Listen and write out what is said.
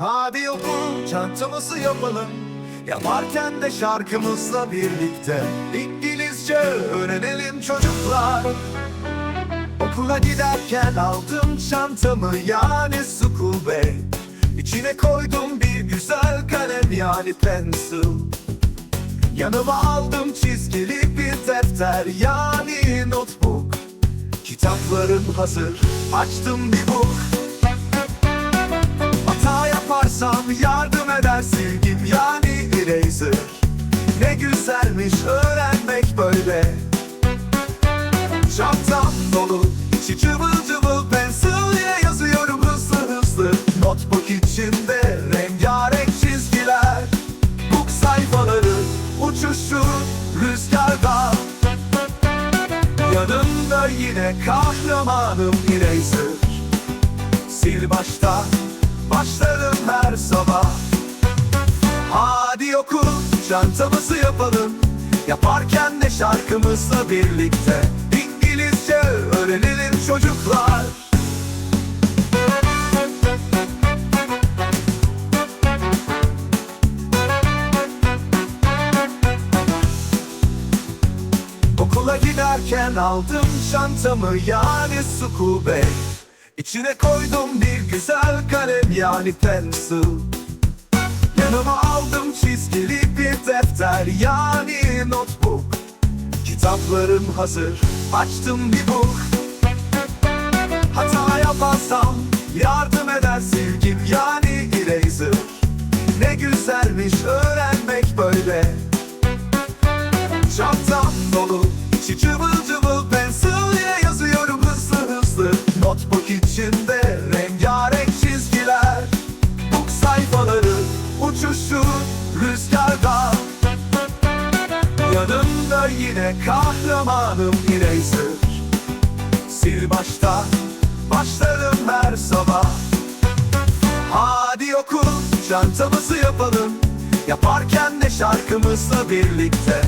Hadi okul çantamızı yapalım. Yaparken de şarkımızla birlikte İngilizce öğrenelim çocuklar. Okula giderken aldım çantamı yani school bag İçine koydum bir güzel kalem yani pencil. Yanıma aldım çizgili bir defter yani notebook. Kitaplarım hazır açtım bir book güzelmiş öğrenmek böyle. Çantam dolu içi cıvıl cıvıl pencil'ye yazıyorum hızlı hızlı. Notebook içinde rengarenk çizgiler Book sayfaları uçuşu rüzgarda. Yanımda yine kahramanım eraser. Sil baştan başlarım her sabah. Hadi okul çantamızı yapalım Yaparken de şarkımızla birlikte İngilizce öğrenelim çocuklar. Okula giderken aldım çantamı yani bag İçine koydum bir güzel kalem yani pencil Yanıma aldım çizgili bir defter yani notebook. Kitaplarım hazır açtım bir book. Hata yaparsam yardım eder silgim yani eraser. Ne güzelmiş öğrenmek böyle. Çantam dolu içi cıvıl Yanımda yine kahramanım eraser Sil baştan başlarım her sabah. Hadi okul çantamızı yapalım. Yaparken de şarkımızla birlikte